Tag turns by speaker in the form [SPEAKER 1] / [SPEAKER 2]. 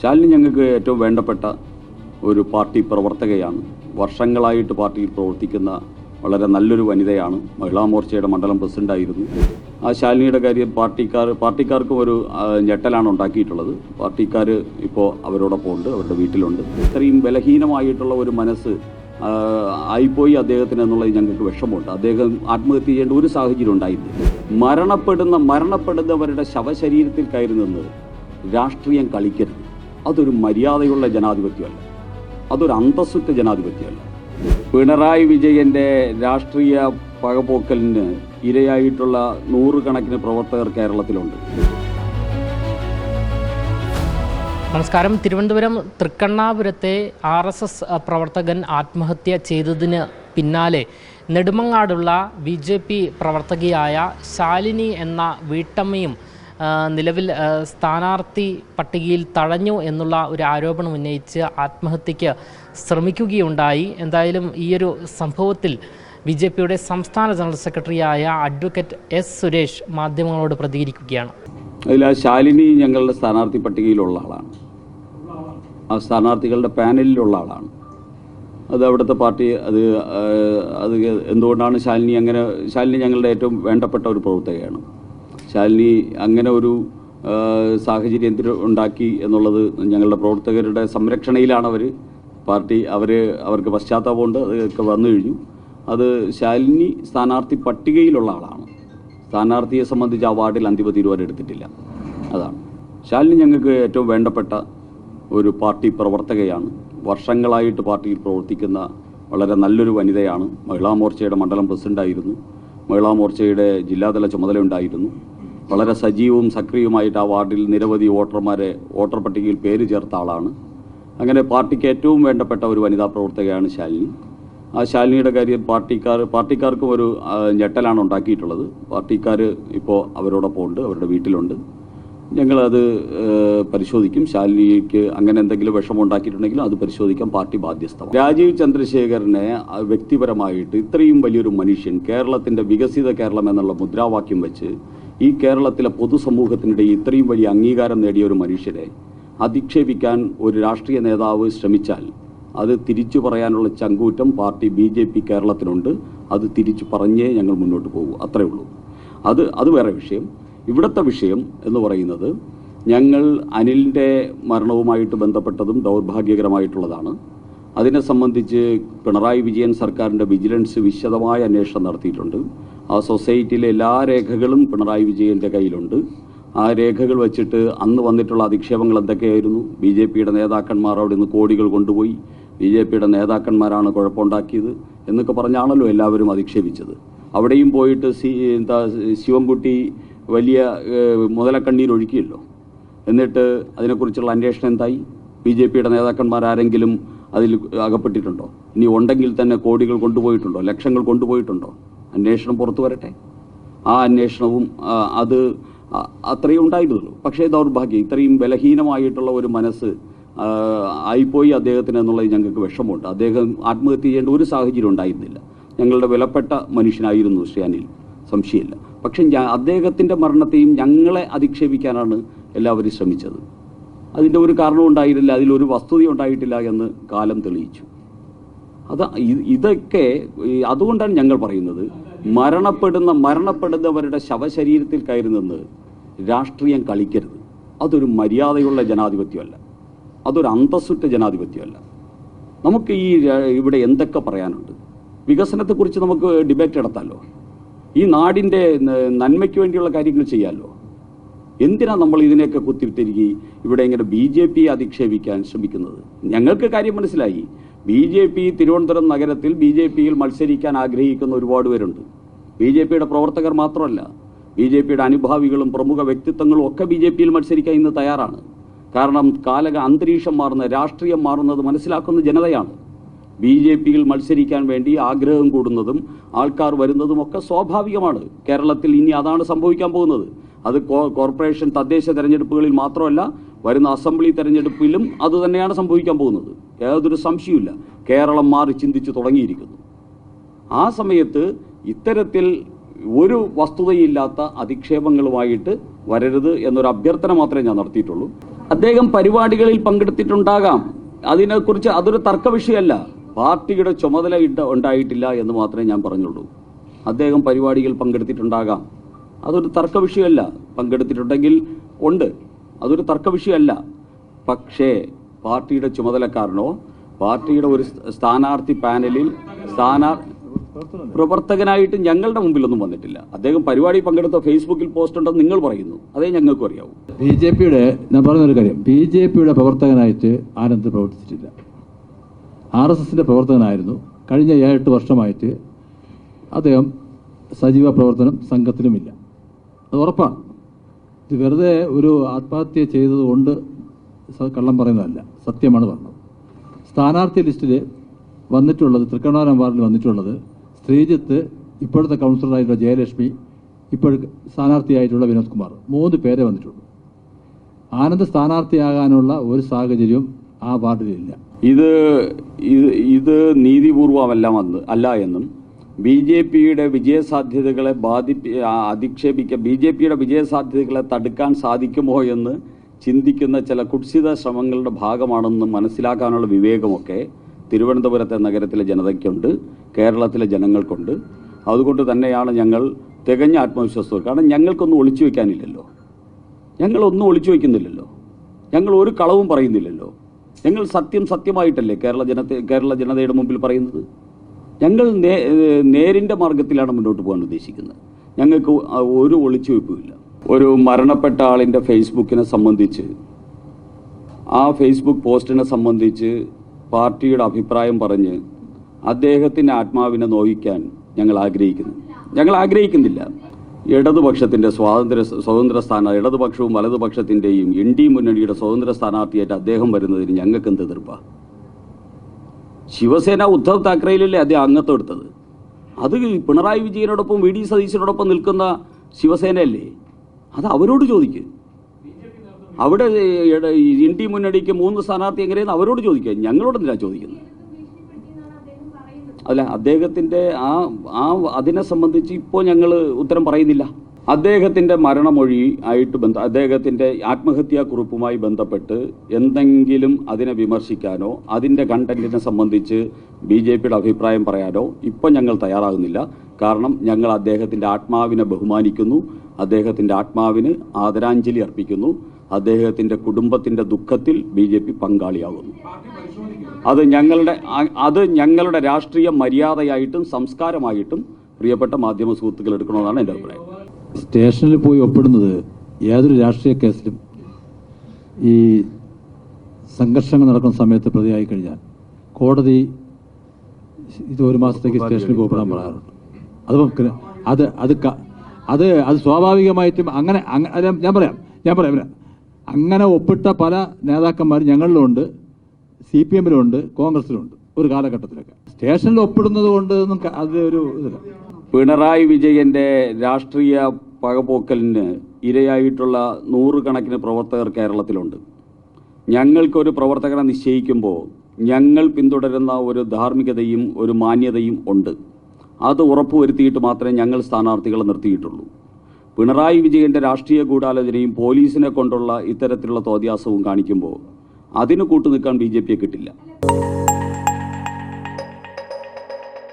[SPEAKER 1] ശാലിനി ഞങ്ങൾക്ക് ഏറ്റവും വേണ്ടപ്പെട്ട ഒരു പാർട്ടി പ്രവർത്തകയാണ്. വർഷങ്ങളായിട്ട് പാർട്ടിയിൽ പ്രവർത്തിക്കുന്ന വളരെ നല്ലൊരു വനിതയാണ്. മഹിളാ മോർച്ചയുടെ മണ്ഡലം പ്രസിഡന്റായിരുന്നു ആ ശാലിനിയുടെ കാര്യം പാർട്ടിക്കാർ പാർട്ടിക്കാർക്കും ഒരു ഞെട്ടലാണ് ഉണ്ടാക്കിയിട്ടുള്ളത്. പാർട്ടിക്കാർ ഇപ്പോൾ അവരോടൊപ്പം ഉണ്ട് അവരുടെ വീട്ടിലുണ്ട്. ഇത്രയും ബലഹീനമായിട്ടുള്ള ഒരു മനസ്സ് ആയിപ്പോയി അദ്ദേഹത്തിന് എന്നുള്ളത് ഞങ്ങൾക്ക് വിഷമമുണ്ട്. അദ്ദേഹം ആത്മഹത്യ ചെയ്യേണ്ട ഒരു സാഹചര്യം ഉണ്ടായില്ല. മരണപ്പെടുന്ന മരണപ്പെടുന്നവരുടെ ശവശരീരത്തിൽ കയറി നിന്ന് രാഷ്ട്രീയം കളിക്കരുത്. അതൊരു മര്യാദയുള്ള ജനാധിപത്യമല്ല. അതൊരു അന്തസ്സുറ്റ ജനാധിപത്യമല്ല. പിണറായി വിജയന്റെ രാഷ്ട്രീയ പകപോക്കലിന് ഇരയായിട്ടുള്ള നൂറുകണക്കിന് പ്രവർത്തകർ കേരളത്തിലുണ്ട്.
[SPEAKER 2] നമസ്കാരം. തിരുവനന്തപുരം തൃക്കണ്ണാപുരത്തെ ആർ എസ് എസ് പ്രവർത്തകൻ ആത്മഹത്യ ചെയ്തതിന് പിന്നാലെ നെടുമങ്ങാടുള്ള ബി ജെ പി പ്രവർത്തകയായ ശാലിനി എന്ന വീട്ടമ്മയും നിലവിൽ സ്ഥാനാർത്ഥി പട്ടികയിൽ തഴഞ്ഞു എന്നുള്ള ഒരു ആരോപണം ഉന്നയിച്ച് ആത്മഹത്യക്ക് ശ്രമിക്കുകയുണ്ടായി. എന്തായാലും ഈയൊരു സംഭവത്തിൽ ബി ജെ പിയുടെ സംസ്ഥാന ജനറൽ സെക്രട്ടറിയായ അഡ്വക്കേറ്റ് എസ് സുരേഷ് മാധ്യമങ്ങളോട് പ്രതികരിക്കുകയാണ്.
[SPEAKER 1] അതിൽ ആ ശാലിനി ഞങ്ങളുടെ സ്ഥാനാർത്ഥി പട്ടികയിലുള്ള ആളാണ്. ആ സ്ഥാനാർത്ഥികളുടെ പാനലിലുള്ള ആളാണ്. അത് അവിടുത്തെ പാർട്ടി അത് അത് എന്തുകൊണ്ടാണ് ശാലിനി അങ്ങനെ ശാലിനി ഞങ്ങളുടെ ഏറ്റവും വേണ്ടപ്പെട്ട ഒരു പ്രവർത്തകയാണ്. ശാലിനി അങ്ങനെ ഒരു സാഹചര്യം ഉണ്ടാക്കി എന്നുള്ളത് ഞങ്ങളുടെ പ്രവർത്തകരുടെ സംരക്ഷണയിലാണ് അവർ പാർട്ടി അവർ അവർക്ക് പശ്ചാത്താപമുണ്ട് അതൊക്കെ വന്നു കഴിഞ്ഞു. അത് ശാലിനി സ്ഥാനാർത്ഥി പട്ടികയിലുള്ള ആളാണ്. സ്ഥാനാർത്ഥിയെ സംബന്ധിച്ച് ആ വാർഡിൽ അന്തിമ തീരുമാനം എടുത്തിട്ടില്ല. അതാണ്. ശാലിനി ഞങ്ങൾക്ക് ഏറ്റവും വേണ്ടപ്പെട്ട ഒരു പാർട്ടി പ്രവർത്തകയാണ്. വർഷങ്ങളായിട്ട് പാർട്ടിയിൽ പ്രവർത്തിക്കുന്ന വളരെ നല്ലൊരു വനിതയാണ്. മഹിളാ മോർച്ചയുടെ മണ്ഡലം പ്രസിഡന്റായിരുന്നു മഹിളാ മോർച്ചയുടെ ജില്ലാതല ചുമതലയുണ്ടായിരുന്നു വളരെ സജീവവും സക്രിയവുമായിട്ട് ആ വാർഡിൽ നിരവധി വോട്ടർമാരെ വോട്ടർ പട്ടികയിൽ പേര് ചേർത്ത ആളാണ്. അങ്ങനെ പാർട്ടിക്ക് ഏറ്റവും വേണ്ടപ്പെട്ട ഒരു വനിതാ പ്രവർത്തകയാണ് ശാലിനി. ആ ശാലിനിയുടെ കാര്യം പാർട്ടിക്കാർ പാർട്ടിക്കാർക്കും ഒരു ഞെട്ടലാണ് ഉണ്ടാക്കിയിട്ടുള്ളത്. പാർട്ടിക്കാർ ഇപ്പോൾ അവരോടൊപ്പം ഉണ്ട് അവരുടെ വീട്ടിലുണ്ട്. ഞങ്ങളത് പരിശോധിക്കും. ശാലിനിക്ക് അങ്ങനെ എന്തെങ്കിലും വിഷമം ഉണ്ടാക്കിയിട്ടുണ്ടെങ്കിലും അത് പരിശോധിക്കാൻ പാർട്ടി ബാധ്യസ്ഥമാണ്. രാജീവ് ചന്ദ്രശേഖരനെ വ്യക്തിപരമായിട്ട് ഇത്രയും വലിയൊരു മനുഷ്യൻ കേരളത്തിന്റെ വികസിത കേരളം എന്നുള്ള മുദ്രാവാക്യം വെച്ച് ഈ കേരളത്തിലെ പൊതുസമൂഹത്തിനിടയിൽ ഇത്രയും വലിയ അംഗീകാരം നേടിയ ഒരു മനുഷ്യരെ അധിക്ഷേപിക്കാൻ ഒരു രാഷ്ട്രീയ നേതാവ് ശ്രമിച്ചാൽ അത് തിരിച്ചു പറയാനുള്ള ചങ്കൂറ്റം പാർട്ടി ബി ജെ പി കേരളത്തിനുണ്ട്. അത് തിരിച്ചു പറഞ്ഞേ ഞങ്ങൾ മുന്നോട്ട് പോകും. അത്രേ ഉള്ളൂ. അത് അത് വേറെ വിഷയം. ഇവിടുത്തെ വിഷയം എന്ന് പറയുന്നത് ഞങ്ങൾ അനിലിന്റെ മരണവുമായിട്ട് ബന്ധപ്പെട്ടതും ദൗർഭാഗ്യകരമായിട്ടുള്ളതാണ്. അതിനെ സംബന്ധിച്ച് പിണറായി വിജയൻ സർക്കാരിന്റെ വിജിലൻസ് വിശദമായ അന്വേഷണം നടത്തിയിട്ടുണ്ട്. ആ സൊസൈറ്റിയിലെ എല്ലാ രേഖകളും പിണറായി വിജയന്റെ കയ്യിലുണ്ട്. ആ രേഖകൾ വെച്ചിട്ട് അന്ന് വന്നിട്ടുള്ള അധിക്ഷേപങ്ങൾ എന്തൊക്കെയായിരുന്നു? ബി ജെ പിയുടെ നേതാക്കന്മാർ അവിടെ നിന്ന് കോടികൾ കൊണ്ടുപോയി. ബി ജെ പിയുടെ നേതാക്കന്മാരാണ് കുഴപ്പമുണ്ടാക്കിയത് എന്നൊക്കെ പറഞ്ഞാണല്ലോ എല്ലാവരും അധിക്ഷേപിച്ചത്. അവിടെയും പോയിട്ട് സി എന്താ ശിവൻകുട്ടി വലിയ മുതലക്കണ്ണീരൊഴുക്കിയല്ലോ എന്നിട്ട് അതിനെക്കുറിച്ചുള്ള അന്വേഷണം എന്തായി? ബി ജെ പിയുടെ നേതാക്കന്മാർ ആരെങ്കിലും അതിൽ അകപ്പെട്ടിട്ടുണ്ടോ? ഇനി ഉണ്ടെങ്കിൽ തന്നെ കോടികൾ കൊണ്ടുപോയിട്ടുണ്ടോ? ലക്ഷങ്ങൾ കൊണ്ടുപോയിട്ടുണ്ടോ? അന്വേഷണം പുറത്തു വരട്ടെ. ആ അന്വേഷണവും അത് അത്രയും ഉണ്ടായിരുന്നുള്ളൂ. പക്ഷേ ദൗർഭാഗ്യം ഇത്രയും ബലഹീനമായിട്ടുള്ള ഒരു മനസ്സ് ആയിപ്പോയി അദ്ദേഹത്തിന് എന്നുള്ളത് ഞങ്ങൾക്ക് വിഷമമുണ്ട്. അദ്ദേഹം ആത്മഹത്യ ചെയ്യേണ്ട ഒരു സാഹചര്യം ഉണ്ടായിരുന്നില്ല. ഞങ്ങളുടെ വിലപ്പെട്ട മനുഷ്യനായിരുന്നു ശ്രീ അനിൽ. സംശയമില്ല. പക്ഷെ അദ്ദേഹത്തിന്റെ മരണത്തെയും ഞങ്ങളെ അധിക്ഷേപിക്കാനാണ് എല്ലാവരും ശ്രമിച്ചത്. അതിന്റെ ഒരു കാരണവും ഉണ്ടായിരുന്നില്ല അതിലൊരു വസ്തുത ഉണ്ടായിട്ടില്ല എന്ന് കാലം തെളിയിച്ചു. അത് ഇതൊക്കെ അതുകൊണ്ടാണ് ഞങ്ങൾ പറയുന്നത്. മരണപ്പെടുന്ന മരണപ്പെടുന്നവരുടെ ശവശരീരത്തിൽ കയറി നിന്ന് രാഷ്ട്രീയം കളിക്കരുത്. അതൊരു മര്യാദയുള്ള ജനാധിപത്യമല്ല. അതൊരു അന്തസ്സുറ്റ ജനാധിപത്യമല്ല. നമുക്ക് ഈ ഇവിടെ എന്തൊക്കെ പറയാനുണ്ട്? വികസനത്തെക്കുറിച്ച് നമുക്ക് ഡിബേറ്റ് നടത്താമല്ലോ ഈ നാടിന്റെ നന്മയ്ക്ക് വേണ്ടിയുള്ള കാര്യങ്ങൾ ചെയ്യാമല്ലോ എന്തിനാ നമ്മൾ ഇതിനെയൊക്കെ കുത്തിവിട്ടിരിക്കുകയും ഇവിടെ ഇങ്ങനെ ബി ജെ പി അധിക്ഷേപിക്കാൻ ശ്രമിക്കുന്നത്? ഞങ്ങൾക്ക് കാര്യം മനസ്സിലായി. ബി ജെ പി തിരുവനന്തപുരം നഗരത്തിൽ ബി ജെ പിയിൽ മത്സരിക്കാൻ ആഗ്രഹിക്കുന്ന ഒരുപാട് പേരുണ്ട്. ബി ജെ പിയുടെ പ്രവർത്തകർ മാത്രമല്ല ബി ജെ പിയുടെ അനുഭാവികളും പ്രമുഖ വ്യക്തിത്വങ്ങളും ഒക്കെ ബി ജെ പിയിൽ മത്സരിക്കാൻ ഇന്ന് തയ്യാറാണ്. കാരണം കാലക അന്തരീക്ഷം മാറുന്ന രാഷ്ട്രീയം മാറുന്നത് മനസ്സിലാക്കുന്ന ജനതയാണ്. ബി ജെ പിയിൽ മത്സരിക്കാൻ വേണ്ടി ആഗ്രഹം കൂടുന്നതും ആൾക്കാർ വരുന്നതും ഒക്കെ സ്വാഭാവികമാണ്. കേരളത്തിൽ ഇനി അതാണ് സംഭവിക്കാൻ പോകുന്നത്. അത് കോർപ്പറേഷൻ തദ്ദേശ തെരഞ്ഞെടുപ്പുകളിൽ മാത്രമല്ല വരുന്ന അസംബ്ലി തെരഞ്ഞെടുപ്പിലും അത് തന്നെയാണ് സംഭവിക്കാൻ പോകുന്നത്. യാതൊരു സംശയവുമില്ല. കേരളം മാറി ചിന്തിച്ചു തുടങ്ങിയിരിക്കുന്നു. ആ സമയത്ത് ഇത്തരത്തിൽ ഒരു വസ്തുതയില്ലാത്ത അധിക്ഷേപങ്ങളുമായിട്ട് വരരുത് എന്നൊരു അഭ്യർത്ഥന മാത്രമേ ഞാൻ നടത്തിയിട്ടുള്ളൂ. അദ്ദേഹം പരിപാടികളിൽ പങ്കെടുത്തിട്ടുണ്ടാകാം. അതിനെക്കുറിച്ച് അതൊരു തർക്ക വിഷയമല്ല. പാർട്ടിയുടെ ചുമതല ഉണ്ടായിട്ടില്ല എന്ന് മാത്രമേ ഞാൻ പറഞ്ഞുള്ളൂ. അദ്ദേഹം പരിപാടികൾ പങ്കെടുത്തിട്ടുണ്ടാകാം. അതൊരു തർക്ക വിഷയമല്ല. പങ്കെടുത്തിട്ടുണ്ടെങ്കിൽ ഉണ്ട്. അതൊരു തർക്ക വിഷയമല്ല പക്ഷേ പാർട്ടിയുടെ ചുമതലക്കാരനോ പാർട്ടിയുടെ ഒരു സ്ഥാനാർത്ഥി പാനലിൽ സ്ഥാനാർ പ്രവർത്തകനായിട്ട് ഞങ്ങളുടെ മുമ്പിലൊന്നും വന്നിട്ടില്ല. അദ്ദേഹം പരിപാടി പങ്കെടുത്ത ഫേസ്ബുക്കിൽ പോസ്റ്റ് ഉണ്ടെന്ന് നിങ്ങൾ പറയുന്നു. അതേ ഞങ്ങൾക്കും അറിയാവൂ.
[SPEAKER 3] ബി ജെ പിയുടെ ഞാൻ പറഞ്ഞൊരു കാര്യം. ബി ജെ പിയുടെ പ്രവർത്തകനായിട്ട് ആനന്ദ് പ്രവർത്തിച്ചിട്ടില്ല. ആർ എസ് എസിന്റെ പ്രവർത്തകനായിരുന്നു. കഴിഞ്ഞ ഏഴെട്ട് വർഷമായിട്ട് അദ്ദേഹം സജീവ പ്രവർത്തനം സംഘത്തിലുമില്ല. അത് ഉറപ്പാണ്. ഇത് വെറുതെ ഒരു ആത്മഹത്യ ചെയ്തതുകൊണ്ട് കള്ളം പറയുന്നതല്ല സത്യമാണ് പറഞ്ഞത്. സ്ഥാനാർത്ഥി ലിസ്റ്റിൽ വന്നിട്ടുള്ളത് തൃക്കണ്ണാരം വാർഡിൽ വന്നിട്ടുള്ളത് ശ്രീജിത്ത് ഇപ്പോഴത്തെ കൗൺസിലറായിട്ടുള്ള ജയലക്ഷ്മി ഇപ്പോൾ സ്ഥാനാർത്ഥിയായിട്ടുള്ള വിനോദ് കുമാർ മൂന്ന് പേരെ വന്നിട്ടുള്ളൂ. ആനന്ദ് സ്ഥാനാർത്ഥിയാകാനുള്ള ഒരു സാഹചര്യവും ആ വാർഡിലില്ല.
[SPEAKER 1] ഇത് ഇത് നീതിപൂർവമല്ല അല്ല എന്നും ബി ജെ പിയുടെ വിജയസാധ്യതകളെ ബാധിപ്പി അധിക്ഷേപിക്ക ബി ജെ പിയുടെ വിജയസാധ്യതകളെ തടുക്കാൻ സാധിക്കുമോ എന്ന് ചിന്തിക്കുന്ന ചില കുത്സിത ശ്രമങ്ങളുടെ ഭാഗമാണെന്ന് മനസ്സിലാക്കാനുള്ള വിവേകമൊക്കെ തിരുവനന്തപുരത്തെ നഗരത്തിലെ ജനതയ്ക്കുണ്ട് കേരളത്തിലെ ജനങ്ങൾക്കുണ്ട്. അതുകൊണ്ട് തന്നെയാണ് ഞങ്ങൾ തികഞ്ഞ ആത്മവിശ്വാസത്തോടെ കാരണം ഞങ്ങൾക്കൊന്നും ഒളിച്ചു വയ്ക്കാനില്ലല്ലോ. ഞങ്ങളൊന്നും ഒളിച്ചു വയ്ക്കുന്നില്ലല്ലോ. ഞങ്ങൾ ഒരു കളവും പറയുന്നില്ലല്ലോ. ഞങ്ങൾ സത്യം സത്യമായിട്ടല്ലേ കേരള ജനത്തെ കേരള ജനതയുടെ മുമ്പിൽ പറയുന്നത്? ഞങ്ങൾ നേരിന്റെ മാർഗത്തിലാണ് മുന്നോട്ട് പോകാൻ ഉദ്ദേശിക്കുന്നത്. ഞങ്ങൾക്ക് ഒരു ഒളിച്ചുവെപ്പുമില്ല ഒരു മരണപ്പെട്ട ആളിന്റെ ഫേസ്ബുക്കിനെ സംബന്ധിച്ച് ആ ഫേസ്ബുക്ക് പോസ്റ്റിനെ സംബന്ധിച്ച് പാർട്ടിയുടെ അഭിപ്രായം പറഞ്ഞ് അദ്ദേഹത്തിന്റെ ആത്മാവിനെ നോവിക്കാൻ ഞങ്ങൾ ആഗ്രഹിക്കുന്നു. ഞങ്ങൾ ആഗ്രഹിക്കുന്നില്ല. ഇടതുപക്ഷത്തിന്റെ സ്വാതന്ത്ര്യ സ്വതന്ത്ര സ്ഥാന ഇടതുപക്ഷവും വലതുപക്ഷത്തിന്റെയും എൻ ഡി മുന്നണിയുടെ സ്വതന്ത്ര സ്ഥാനാർത്ഥിയായിട്ട് അദ്ദേഹം വരുന്നതിന് ഞങ്ങൾക്ക് എന്ത് എതിർപ്പാണ് ശിവസേന ഉദ്ധവ് താക്കറേലല്ലേ അദ്ദേഹം അംഗത്വം എടുത്തത്? അത് പിണറായി വിജയനോടൊപ്പം വി ഡി സതീശനോടൊപ്പം നിൽക്കുന്ന ശിവസേനയല്ലേ? അത് അവരോട് ചോദിക്കുക അവിടെ ഇന്ത്യ മുന്നണിക്ക് മൂന്ന് സ്ഥാനാർത്ഥി എങ്ങനെയെന്ന് അവരോട് ചോദിക്കുക ഞങ്ങളോട് എന്തിനാ ചോദിക്കുന്നത് അല്ല അദ്ദേഹത്തിന്റെ ആ ആ അതിനെ സംബന്ധിച്ച് ഇപ്പോൾ ഞങ്ങൾ ഉത്തരം പറയുന്നില്ല. അദ്ദേഹത്തിന്റെ മരണമൊഴി ആയിട്ട് ബന്ധ അദ്ദേഹത്തിന്റെ ആത്മഹത്യാ കുറിപ്പുമായി ബന്ധപ്പെട്ട് എന്തെങ്കിലും അതിനെ വിമർശിക്കാനോ അതിന്റെ കണ്ടന്റിനെ സംബന്ധിച്ച് ബി ജെ പിയുടെ അഭിപ്രായം പറയാനോ ഇപ്പം ഞങ്ങൾ തയ്യാറാകുന്നില്ല. കാരണം ഞങ്ങൾ അദ്ദേഹത്തിന്റെ ആത്മാവിനെ ബഹുമാനിക്കുന്നു അദ്ദേഹത്തിന്റെ ആത്മാവിന് ആദരാഞ്ജലി അർപ്പിക്കുന്നു അദ്ദേഹത്തിന്റെ കുടുംബത്തിന്റെ ദുഃഖത്തിൽ ബി ജെ പി പങ്കാളിയാകുന്നു. അത് ഞങ്ങളുടെ അത് ഞങ്ങളുടെ രാഷ്ട്രീയ മര്യാദയായിട്ടും സംസ്കാരമായിട്ടും പ്രിയപ്പെട്ട മാധ്യമ സുഹൃത്തുക്കൾ എടുക്കണമെന്നാണ് എന്റെ അഭിപ്രായം.
[SPEAKER 3] സ്റ്റേഷനിൽ പോയി ഒപ്പിടുന്നത് ഏതൊരു രാഷ്ട്രീയ കേസിലും ഈ സംഘർഷങ്ങൾ നടക്കുന്ന സമയത്ത് പ്രതിയായി കഴിഞ്ഞാൽ കോടതി ഇത് ഒരു മാസത്തേക്ക് സ്റ്റേഷനിൽ പോയി ഒപ്പിടാൻ പറയാറുണ്ട്. അത് നമുക്ക് അത് അത് അത് അത് സ്വാഭാവികമായിട്ടും അങ്ങനെ അങ്ങ- ഞാൻ പറയാം ഞാൻ പറയാം പറയാം. അങ്ങനെ ഒപ്പിട്ട പല നേതാക്കന്മാരും ഞങ്ങളിലുണ്ട് സി പി എമ്മിലുണ്ട് കോൺഗ്രസിലുണ്ട് ഒരു കാലഘട്ടത്തിലൊക്കെ. സ്റ്റേഷനിൽ ഒപ്പിടുന്നത് കൊണ്ട് ഒന്നും അത് ഒരു ഇതില്ല.
[SPEAKER 1] പിണറായി വിജയന്റെ രാഷ്ട്രീയ പകപോക്കലിന് ഇരയായിട്ടുള്ള നൂറുകണക്കിന് പ്രവർത്തകർ കേരളത്തിലുണ്ട്. ഞങ്ങൾക്കൊരു പ്രവർത്തകനെ നിശ്ചയിക്കുമ്പോൾ ഞങ്ങൾ പിന്തുടരുന്ന ഒരു ധാർമ്മികതയും ഒരു മാന്യതയും ഉണ്ട്. അത് ഉറപ്പുവരുത്തിയിട്ട് മാത്രമേ ഞങ്ങൾ സ്ഥാനാർത്ഥികളെ നിർത്തിയിട്ടുള്ളൂ. പിണറായി വിജയന്റെ രാഷ്ട്രീയ ഗൂഢാലോചനയും പോലീസിനെ കൊണ്ടുള്ള ഇത്തരത്തിലുള്ള തോതിയാസവും കാണിക്കുമ്പോൾ അതിന് കൂട്ടുനിൽക്കാൻ ബി ജെ പിയെ കിട്ടില്ല.